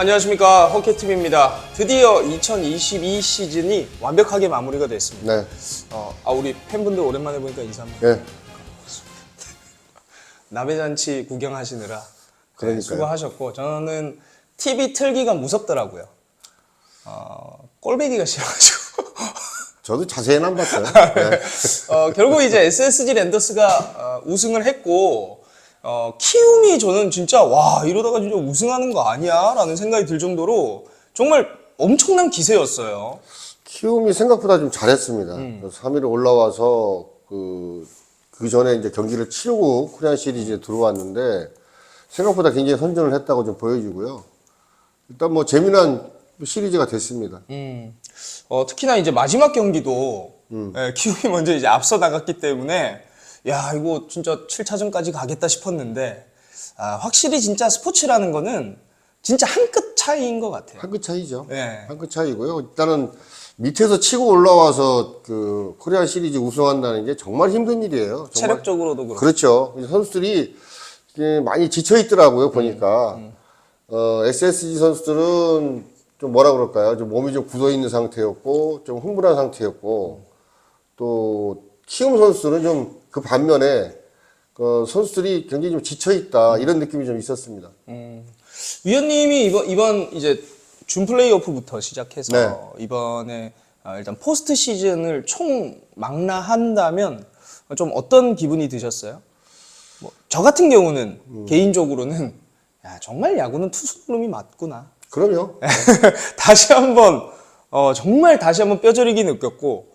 안녕하십니까 허켓팀입니다. 드디어 2022 시즌이 완벽하게 마무리가 됐습니다. 네. 어, 아 우리 팬분들 오랜만에 보니까 인사 한번. 네. 나베잔치 구경하시느라 네, 그러니까요. 수고하셨고 저는 TV 틀기가 무섭더라고요. 어, 꼴배기가 싫어가지고. 저도 자세히는 안 봤어요. 네. 어, 결국 이제 SSG 랜더스가 어, 우승을 했고 어, 키움이 저는 진짜 와 이러다가 진짜 우승하는 거 아니야라는 생각이 들 정도로 정말 엄청난 기세였어요. 키움이 생각보다 좀 잘했습니다. 음. 그래서 3위로 올라와서 그, 그 전에 이제 경기를 치르고 코리안 시리즈에 들어왔는데 생각보다 굉장히 선전을 했다고 좀 보여지고요. 일단 뭐 재미난 시리즈가 됐습니다. 음, 어, 특히나 이제 마지막 경기도 예, 키움이 먼저 이제 앞서 나갔기 때문에 야 이거 진짜 7차전까지 가겠다 싶었는데 아, 확실히 진짜 스포츠라는 거는 진짜 한 끗 차이인 것 같아요. 한 끗 차이죠. 네. 한 끗 차이고요. 일단은 밑에서 치고 올라와서 그 코리안 시리즈 우승한다는 게 정말 힘든 일이에요. 정말 체력적으로도 그렇고. 그렇죠. 이 선수들이 많이 지쳐 있더라고요 보니까. 어, SSG 선수들은 좀 뭐라 그럴까요? 좀 몸이 좀 굳어 있는 상태였고 좀 흥분한 상태였고 또 키움 선수들은 좀 그 반면에 그 선수들이 굉장히 좀 지쳐 있다 이런 느낌이 좀 있었습니다. 위원님이 이번 이번 이제 준 플레이오프부터 시작해서 네. 이번에 아, 일단 포스트 시즌을 총 망라한다면 좀 어떤 기분이 드셨어요? 뭐 저 같은 경우는 음. 개인적으로는 야 정말 야구는 투수 흐름이 맞구나. 그럼요. 다시 한번 어, 정말 다시 한번 뼈저리게 느꼈고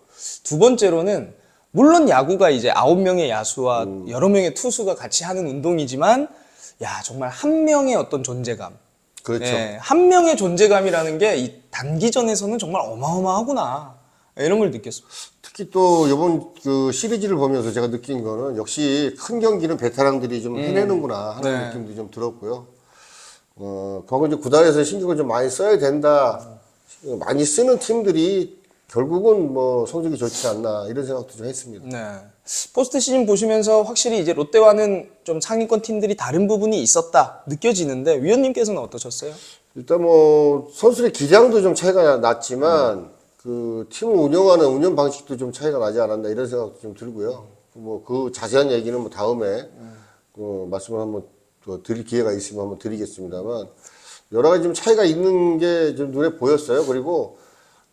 두 번째로는 물론 야구가 이제 아홉 명의 야수와 음. 여러 명의 투수가 같이 하는 운동이지만 야 정말 한 명의 어떤 존재감 그렇죠. 예, 한 명의 존재감이라는 게 이 단기전에서는 정말 어마어마하구나 이런 걸 느꼈습니다. 특히 또 이번 그 시리즈를 보면서 제가 느낀 거는 역시 큰 경기는 베테랑들이 좀 해내는구나 하는 네. 느낌도 좀 들었고요. 어, 거기 이제 구단에서 신경을 좀 많이 써야 된다. 많이 쓰는 팀들이 결국은 뭐 성적이 좋지 않나 이런 생각도 좀 했습니다. 네. 포스트 시즌 보시면서 확실히 이제 롯데와는 좀 상위권 팀들이 다른 부분이 있었다 느껴지는데 위원님께서는 어떠셨어요? 일단 뭐 선수의 기량도 좀 차이가 났지만 그 팀을 운영하는 운영 방식도 좀 차이가 나지 않았나 이런 생각도 좀 들고요. 뭐 그 자세한 얘기는 뭐 다음에 그 말씀을 한번 또 드릴 기회가 있으면 한번 드리겠습니다만 여러 가지 좀 차이가 있는 게 좀 눈에 보였어요. 그리고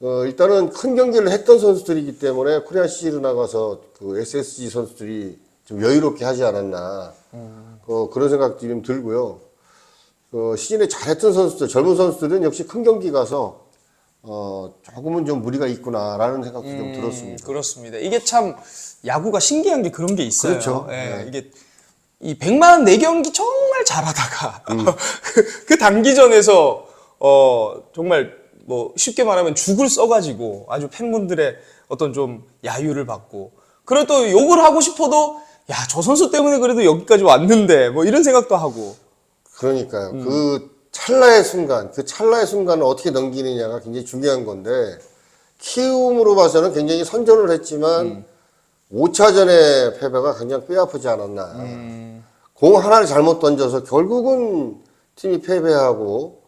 어 일단은 큰 경기를 했던 선수들이기 때문에 코리안 시리즈 나가서 그 SSG 선수들이 좀 여유롭게 하지 않았나 어, 그런 생각도 좀 들고요. 그 시즌에 잘했던 선수들, 젊은 선수들은 역시 큰 경기 가서 어, 조금은 좀 무리가 있구나라는 생각도 좀 들었습니다. 그렇습니다. 이게 참 야구가 신기한 게 그런 게 있어요. 그렇죠. 예, 네. 이게 이 100만 내 경기 정말 잘하다가 음. 그, 그 단기전에서 어 정말 뭐 쉽게 말하면 죽을 써가지고 아주 팬분들의 어떤 좀 야유를 받고 그리고 또 욕을 하고 싶어도 야 저 선수 때문에 그래도 여기까지 왔는데 뭐 이런 생각도 하고 그러니까요. 그 찰나의 순간, 그 찰나의 순간을 어떻게 넘기느냐가 굉장히 중요한 건데 키움으로 봐서는 굉장히 선전을 했지만 5차전의 패배가 굉장히 뼈아프지 않았나. 공 하나를 잘못 던져서 결국은 팀이 패배하고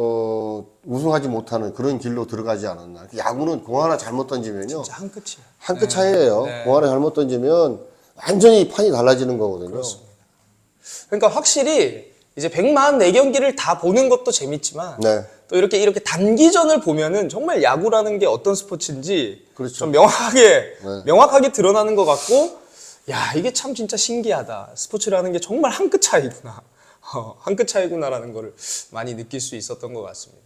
어, 우승하지 못하는 그런 길로 들어가지 않았나. 야구는 공 하나 잘못 던지면요. 진짜 한 끝이야. 한끗 차이예요. 네. 공 하나 잘못 던지면 완전히 판이 달라지는 거거든요. 그러니까 확실히 이제 100만 내 경기를 다 보는 것도 재밌지만 네. 또 이렇게 이렇게 단기전을 보면은 정말 야구라는 게 어떤 스포츠인지 그렇죠. 좀 명확하게 네. 명확하게 드러나는 것 같고 야 이게 참 진짜 신기하다 스포츠라는 게 정말 한 끗 차이구나 어, 한 끗 차이구나라는 거를 많이 느낄 수 있었던 것 같습니다.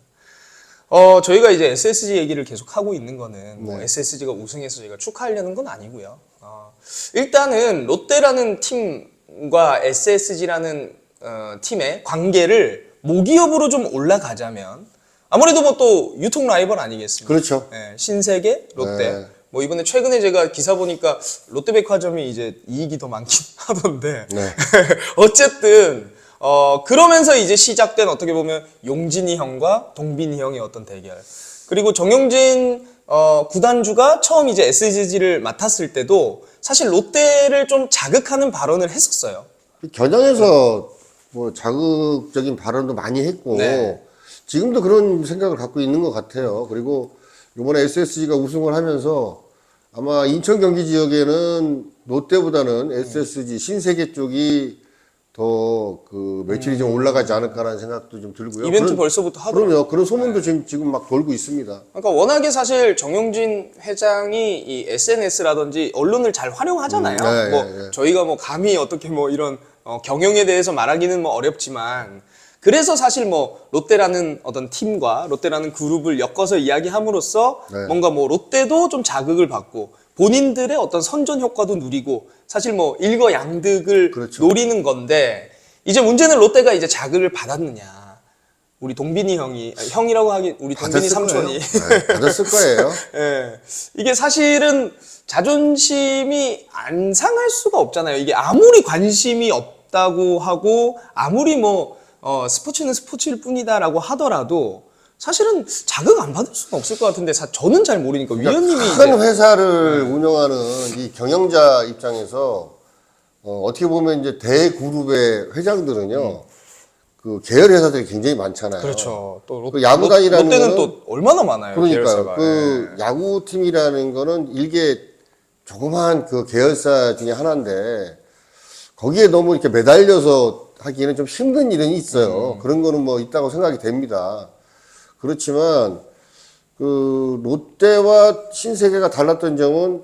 어 저희가 이제 SSG 얘기를 계속 하고 있는 거는 뭐 네. SSG가 우승해서 저희가 축하하려는 건 아니고요. 어, 일단은 롯데라는 팀과 SSG라는 어, 팀의 관계를 모기업으로 좀 올라가자면 아무래도 뭐 또 유통 라이벌 아니겠습니까? 그렇죠. 네, 신세계, 롯데. 네. 뭐 이번에 최근에 제가 기사 보니까 롯데백화점이 이제 이익이 더 많긴 하던데. 네. 어쨌든 어 그러면서 이제 시작된 어떻게 보면 용진이 형과 동빈이 형의 어떤 대결. 그리고 정용진 어 구단주가 처음 이제 SSG를 맡았을 때도 사실 롯데를 좀 자극하는 발언을 했었어요. 겨냥해서 뭐 자극적인 발언도 많이 했고 네. 지금도 그런 생각을 갖고 있는 것 같아요. 그리고 이번에 SSG가 우승을 하면서 아마 인천 경기 지역에는 롯데보다는 SSG 신세계 쪽이 더 그 매출이 좀 올라가지 않을까라는 생각도 좀 들고요. 이벤트 그런- 벌써부터 하더라고요. 그럼요. 그런 소문도 지금 지금 막 돌고 있습니다. 그러니까 워낙에 사실 정용진 회장이 이 SNS라든지 언론을 잘 활용하잖아요. 음, 네, 뭐 네, 네. 저희가 뭐 감히 어떻게 뭐 이런 어, 경영에 대해서 말하기는 뭐 어렵지만 그래서 사실 뭐 롯데라는 어떤 팀과 롯데라는 그룹을 엮어서 이야기함으로써 네. 뭔가 뭐 롯데도 좀 자극을 받고 본인들의 어떤 선전 효과도 누리고 사실 뭐 일거양득을 그렇죠. 노리는 건데 이제 문제는 롯데가 이제 자극을 받았느냐. 우리 동빈이 형이 아니, 형이라고 하기 우리 동빈이 받았을 삼촌이 거예요. 네, 받았을 거예요. 예. 이게 사실은 자존심이 안 상할 수가 없잖아요. 이게 아무리 관심이 없다고 하고 아무리 뭐 어, 스포츠는 스포츠일 뿐이다라고 하더라도 사실은 자극 안 받을 수가 없을 것 같은데 사, 저는 잘 모르니까 위원님이 큰 이제 네. 회사를 운영하는 이 경영자 입장에서 어, 어떻게 보면 이제 대그룹의 회장들은요, 그 계열 회사들이 굉장히 많잖아요. 음. 그렇죠. 또 롯, 그 야구단이라는 롯데는 또 얼마나 많아요. 그러니까요. 그 예. 야구팀이라는 거는 일개 조그마한 그 계열사 중에 하나인데 거기에 너무 이렇게 매달려서 하기에는 좀 힘든 일은 음. 있어요. 그런 거는 뭐 있다고 생각이 됩니다. 그렇지만 그 롯데와 신세계가 달랐던 점은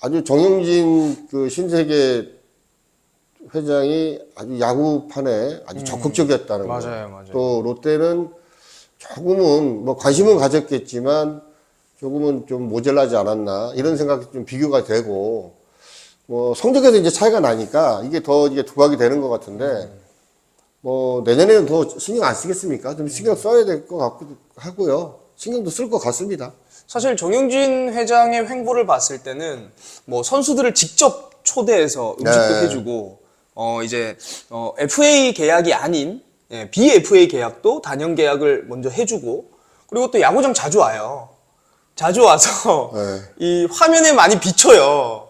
아주 정영진 그 신세계 회장이 아주 야구판에 아주 적극적이었다는 거. 음. 맞아요, 맞아요. 또 롯데는 조금은 뭐 관심은 가졌겠지만 조금은 좀 모자라지 않았나 이런 생각이 좀 비교가 되고 뭐 성적에서 이제 차이가 나니까 이게 더 이게 두각이 되는 것 같은데 뭐 내년에는 더 신경 안 쓰겠습니까? 좀 신경 써야 될 것 같기도 하고요. 신경도 쓸 것 같습니다. 사실 정영진 회장의 횡보를 봤을 때는 뭐 선수들을 직접 초대해서 음식도 네. 해주고 어 이제 어 FA 계약이 아닌 예, BFA 계약도 단연 계약을 먼저 해주고 그리고 또 야구장 자주 와요. 자주 와서 네. 이 화면에 많이 비쳐요.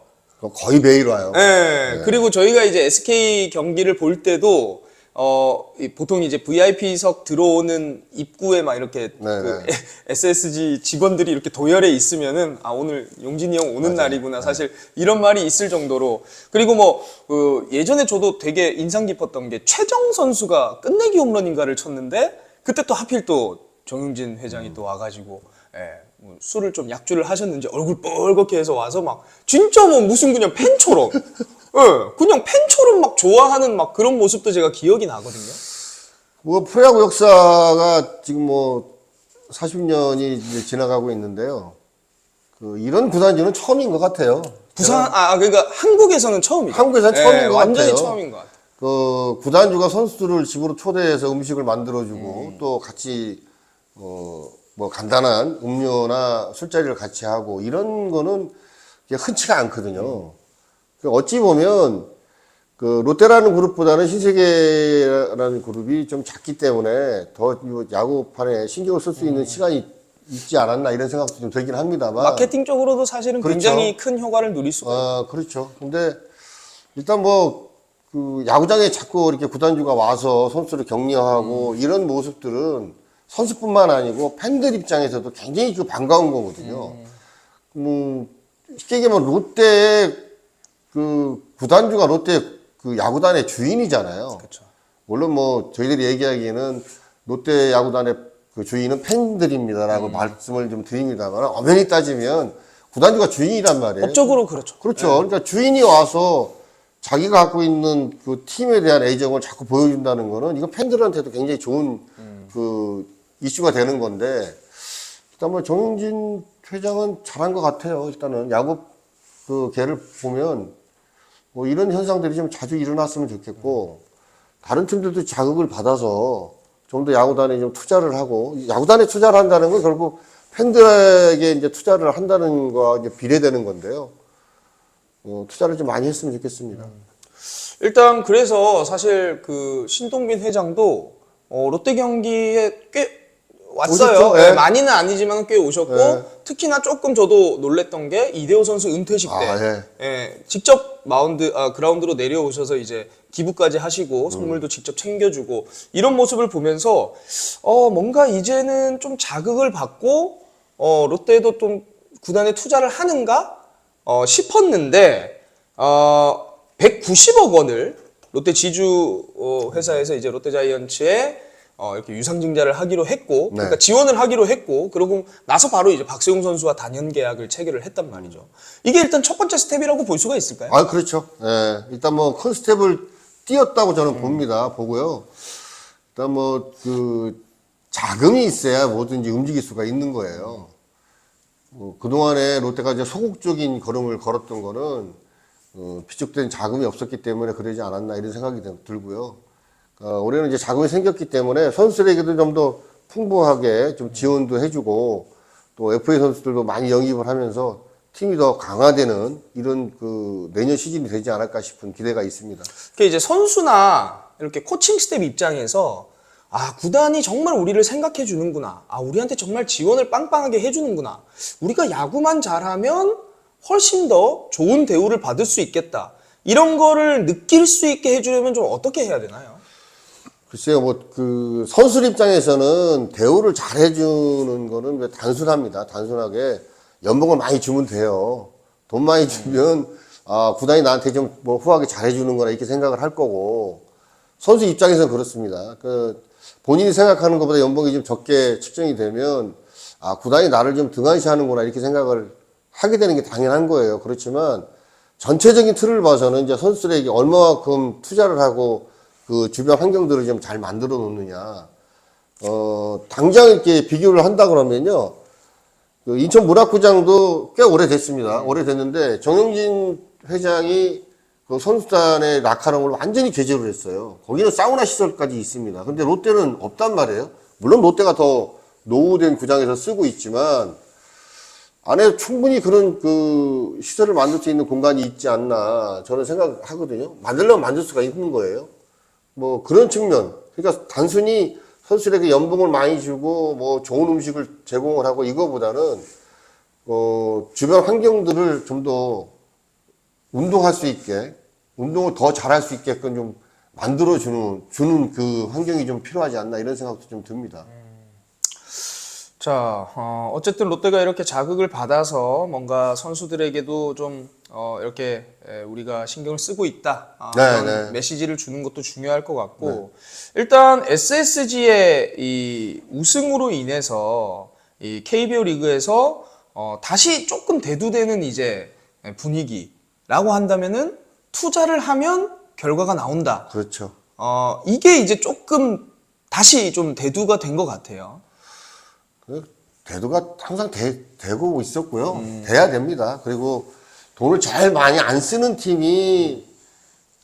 거의 매일 와요. 예. 그리고 저희가 이제 SK 경기를 볼 때도 어이 보통 이제 VIP석 들어오는 입구에 막 이렇게 네, 그 네. SSG 직원들이 이렇게 도열해 있으면은 아 오늘 용진이 형 오는 날이구나 네. 사실 이런 말이 있을 정도로 그리고 뭐그 예전에 저도 되게 인상 깊었던 게 최정 선수가 끝내기 홈런인가를 쳤는데 그때 또 하필 또 정용진 회장이 음. 또 와가지고 예, 뭐 술을 좀 약주를 하셨는지 얼굴 뻘겋게 해서 와서 막 진짜 뭐 무슨 그냥 팬처럼 예, 그냥 팬처럼 막 좋아하는 막 그런 모습도 제가 기억이 나거든요. 뭐 프로야구 역사가 지금 뭐 40년이 이제 지나가고 있는데요. 그 이런 구단주는 처음인 것 같아요. 부산 아 그러니까 한국에서는 처음이죠. 한국에서는 처음인 것 완전히 같아요. 처음인 것 같아요. 그 구단주가 선수들을 집으로 초대해서 음식을 만들어주고 또 같이 어 뭐 간단한 음료나 술자리를 같이 하고 이런 거는 흔치가 않거든요. 그 어찌 보면 그 롯데라는 그룹보다는 신세계라는 그룹이 좀 작기 때문에 더이 야구판에 신경을 쓸 수 있는 시간이 있지 않았나 이런 생각도 좀 들긴 합니다만. 마케팅적으로도 사실은 그렇죠. 굉장히 큰 효과를 누릴 수가 있어요. 아, 그렇죠. 근데 일단 뭐, 그 야구장에 자꾸 이렇게 구단주가 와서 선수를 격려하고 이런 모습들은 선수뿐만 아니고 팬들 입장에서도 굉장히 그 반가운 거거든요. 뭐, 쉽게 얘기하면 롯데의 그 구단주가 롯데 그 야구단의 주인이잖아요. 그렇죠. 물론 뭐 저희들이 얘기하기에는 롯데 야구단의 그 주인은 팬들입니다라고 음. 말씀을 좀 드립니다만 엄연히 따지면 구단주가 주인이란 말이에요. 법적으로 그렇죠. 그렇죠. 그러니까 주인이 와서 자기가 갖고 있는 그 팀에 대한 애정을 자꾸 보여준다는 거는 이거 팬들한테도 굉장히 좋은 그 이슈가 되는 건데 일단 뭐 정용진 회장은 잘한 것 같아요. 일단은 야구 그 걔를 보면 뭐 이런 현상들이 좀 자주 일어났으면 좋겠고 다른 팀들도 자극을 받아서 좀 더 야구단에 좀 투자를 하고 야구단에 투자를 한다는 건 결국 팬들에게 이제 투자를 한다는 거와 이제 비례되는 건데요. 어, 투자를 좀 많이 했으면 좋겠습니다. 일단 그래서 사실 그 신동빈 회장도 어, 롯데 경기에 꽤 왔어요. 오셨죠? 네, 예. 많이는 아니지만 꽤 오셨고 예. 특히나 조금 저도 놀랬던 게 이대호 선수 은퇴식 때 아, 예. 예, 직접 마운드 아, 그라운드로 내려오셔서 이제 기부까지 하시고 음. 선물도 직접 챙겨주고 이런 모습을 보면서 어 뭔가 이제는 좀 자극을 받고 어 롯데도 좀 구단에 투자를 하는가 어 싶었는데 어 190억 원을 롯데 지주 어, 회사에서 이제 롯데자이언츠에 어, 이렇게 유상증자를 하기로 했고, 네. 그러니까 지원을 하기로 했고, 그러고 나서 바로 이제 박세웅 선수와 단연 계약을 체결을 했단 말이죠. 이게 일단 첫 번째 스텝이라고 볼 수가 있을까요? 아, 그렇죠. 예. 일단 뭐 컨스텝을 띄었다고 저는 봅니다. 보고요. 일단 뭐 그 자금이 있어야 뭐든지 움직일 수가 있는 거예요. 뭐 그동안에 롯데가 이제 소극적인 걸음을 걸었던 거는 어, 비축된 자금이 없었기 때문에 그러지 않았나 이런 생각이 들- 들고요. 어, 올해는 이제 자금이 생겼기 때문에 선수들에게도 좀 더 풍부하게 좀 지원도 해주고 또 FA 선수들도 많이 영입을 하면서 팀이 더 강화되는 이런 그 내년 시즌이 되지 않을까 싶은 기대가 있습니다. 그 이제 선수나 이렇게 코칭 스텝 입장에서 아 구단이 정말 우리를 생각해 주는구나. 아 우리한테 정말 지원을 빵빵하게 해주는구나. 우리가 야구만 잘하면 훨씬 더 좋은 대우를 받을 수 있겠다. 이런 거를 느낄 수 있게 해주려면 좀 어떻게 해야 되나요? 글쎄요, 뭐, 그, 선수 입장에서는 대우를 잘 해주는 거는 왜 단순합니다. 단순하게 연봉을 많이 주면 돼요. 돈 많이 주면, 아, 구단이 나한테 좀 뭐 후하게 잘 해주는 거라 이렇게 생각을 할 거고, 선수 입장에서는 그렇습니다. 그, 본인이 생각하는 것보다 연봉이 좀 적게 측정이 되면, 아, 구단이 나를 좀 등한시 하는구나 이렇게 생각을 하게 되는 게 당연한 거예요. 그렇지만, 전체적인 틀을 봐서는 이제 선수들에게 얼마만큼 투자를 하고 그 주변 환경들을 좀 잘 만들어 놓느냐. 어, 당장 이렇게 비교를 한다 그러면요. 그 인천 문학구장도 꽤 오래됐습니다. 오래됐는데 정영진 회장이 그 선수단의 라카롱을 완전히 개조를 했어요. 거기는 사우나 시설까지 있습니다. 근데 롯데는 없단 말이에요. 물론 롯데가 더 노후된 구장에서 쓰고 있지만 안에 충분히 그런 그 시설을 만들 수 있는 공간이 있지 않나 저는 생각하거든요. 만들려면 만들 수가 있는 거예요. 뭐 그런 측면. 그러니까 단순히 선수들에게 연봉을 많이 주고 뭐 좋은 음식을 제공을 하고 이거보다는 어 주변 환경들을 좀 더 운동할 수 있게 운동을 더 잘할 수 있게끔 좀 만들어 주는 주는 그 환경이 좀 필요하지 않나 이런 생각도 좀 듭니다. 자, 어, 어쨌든 롯데가 이렇게 자극을 받아서 뭔가 선수들에게도 좀 어, 이렇게 에, 우리가 신경을 쓰고 있다. 아, 네, 그런 네. 메시지를 주는 것도 중요할 것 같고 일단 SSG의 이 우승으로 인해서 이 KBO 리그에서 어, 다시 조금 대두되는 이제 분위기라고 한다면은 투자를 하면 결과가 나온다. 그렇죠. 어, 이게 이제 조금 다시 좀 대두가 된 것 같아요. 그 대두가 항상 되, 되고 있었고요. 돼야 됩니다. 그리고 돈을 제일 많이 안 쓰는 팀이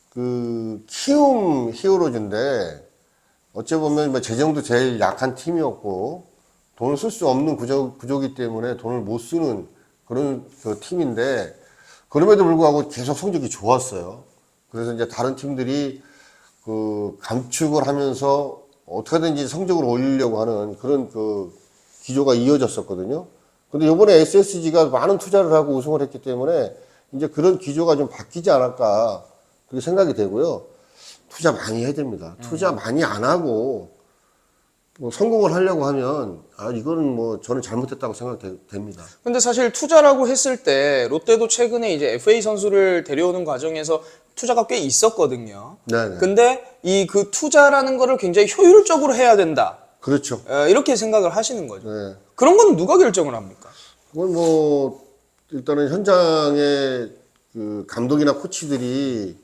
그 키움 히어로즈인데 어찌 보면 뭐 재정도 제일 약한 팀이었고 돈을 쓸 수 없는 구조, 구조기 때문에 돈을 못 쓰는 그런 그 팀인데 그럼에도 불구하고 계속 성적이 좋았어요. 그래서 이제 다른 팀들이 그 감축을 하면서 어떻게든지 성적을 올리려고 하는 그런 그 기조가 이어졌었거든요. 근데 이번에 SSG가 많은 투자를 하고 우승을 했기 때문에 이제 그런 기조가 좀 바뀌지 않을까 그렇게 생각이 되고요. 투자 많이 해야 됩니다. 투자 많이 안 하고 뭐 성공을 하려고 하면 아 이거는 뭐 저는 잘못했다고 생각됩니다. 근데 사실 투자라고 했을 때 롯데도 최근에 이제 FA 선수를 데려오는 과정에서 투자가 꽤 있었거든요. 네네. 근데 이 그 투자라는 거를 굉장히 효율적으로 해야 된다. 그렇죠. 어, 이렇게 생각을 하시는 거죠. 네. 그런 건 누가 결정을 합니까? 그건 뭐 일단은 현장에 그 감독이나 코치들이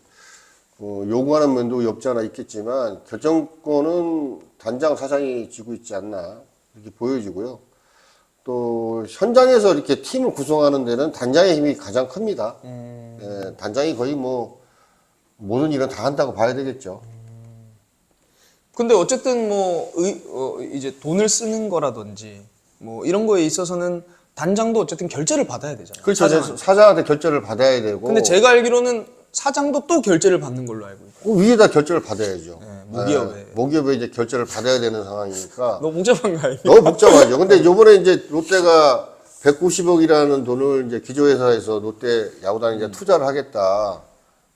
어, 요구하는 면도 없지 않아 있겠지만 결정권은 단장 사장이 쥐고 있지 않나 이렇게 보여지고요. 또 현장에서 이렇게 팀을 구성하는 데는 단장의 힘이 가장 큽니다. 예, 단장이 거의 뭐 모든 일은 다 한다고 봐야 되겠죠. 근데 어쨌든 뭐 의- 어, 이제 돈을 쓰는 거라든지 뭐 이런 거에 있어서는 단장도 어쨌든 결제를 받아야 되잖아요. 그렇죠. 사장한테. 사장한테 결제를 받아야 되고. 근데 제가 알기로는 사장도 또 결제를 받는 걸로 알고 있고. 그 위에다 결제를 받아야죠. 네, 모기업에. 네, 모기업에 이제 결제를 받아야 되는 상황이니까 너무 복잡한 거 아니에요? 너무 복잡하죠. 근데 요번에 이제 롯데가 190억이라는 돈을 이제 기조회사에서 롯데 야구단에 이제 투자를 하겠다.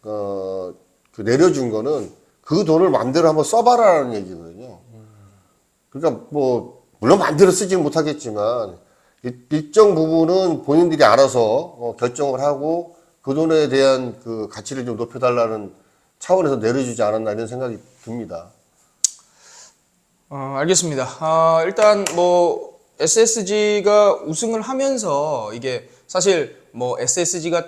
어, 그 내려준 거는 그 돈을 마음대로 한번 써봐라라는 얘기거든요. 그러니까 뭐, 물론 마음대로 쓰지는 못하겠지만, 일- 일정 부분은 본인들이 알아서 어, 결정을 하고 그 돈에 대한 그 가치를 좀 높여달라는 차원에서 내려주지 않았나 이런 생각이 듭니다. 어, 알겠습니다. 아, 일단 뭐 SSG가 우승을 하면서 이게 사실 뭐 SSG가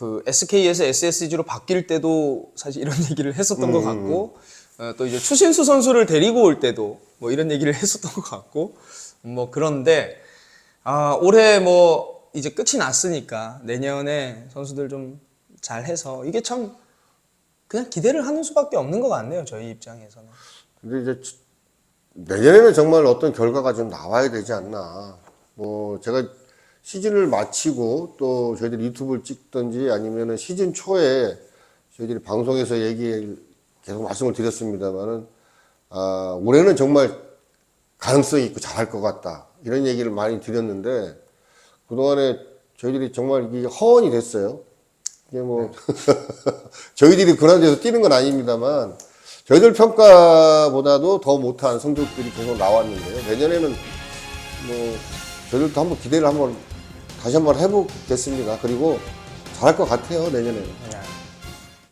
그 SK에서 SSG로 바뀔 때도 사실 이런 얘기를 했었던 것 같고 어, 또 이제 추신수 선수를 데리고 올 때도 뭐 이런 얘기를 했었던 것 같고 뭐 그런데 아, 올해 뭐 이제 끝이 났으니까 내년에 선수들 좀 잘해서 이게 참 그냥 기대를 하는 수밖에 없는 것 같네요. 저희 입장에서는. 근데 이제 치- 내년에는 정말 어떤 결과가 좀 나와야 되지 않나. 뭐 제가 시즌을 마치고 또 저희들이 유튜브를 찍든지 아니면은 시즌 초에 저희들이 방송에서 얘기 계속 말씀을 드렸습니다만은 아 올해는 정말 가능성이 있고 잘할 것 같다 이런 얘기를 많이 드렸는데 그동안에 저희들이 정말 이게 허언이 됐어요. 이게 뭐 저희들이 그라운드에서 뛰는 건 아닙니다만 저희들 평가보다도 더 못한 성적들이 계속 나왔는데요. 내년에는 뭐 저희들도 한번 기대를 한번 다시 한번 해보겠습니다. 그리고 잘할 것 같아요 내년에는. 네.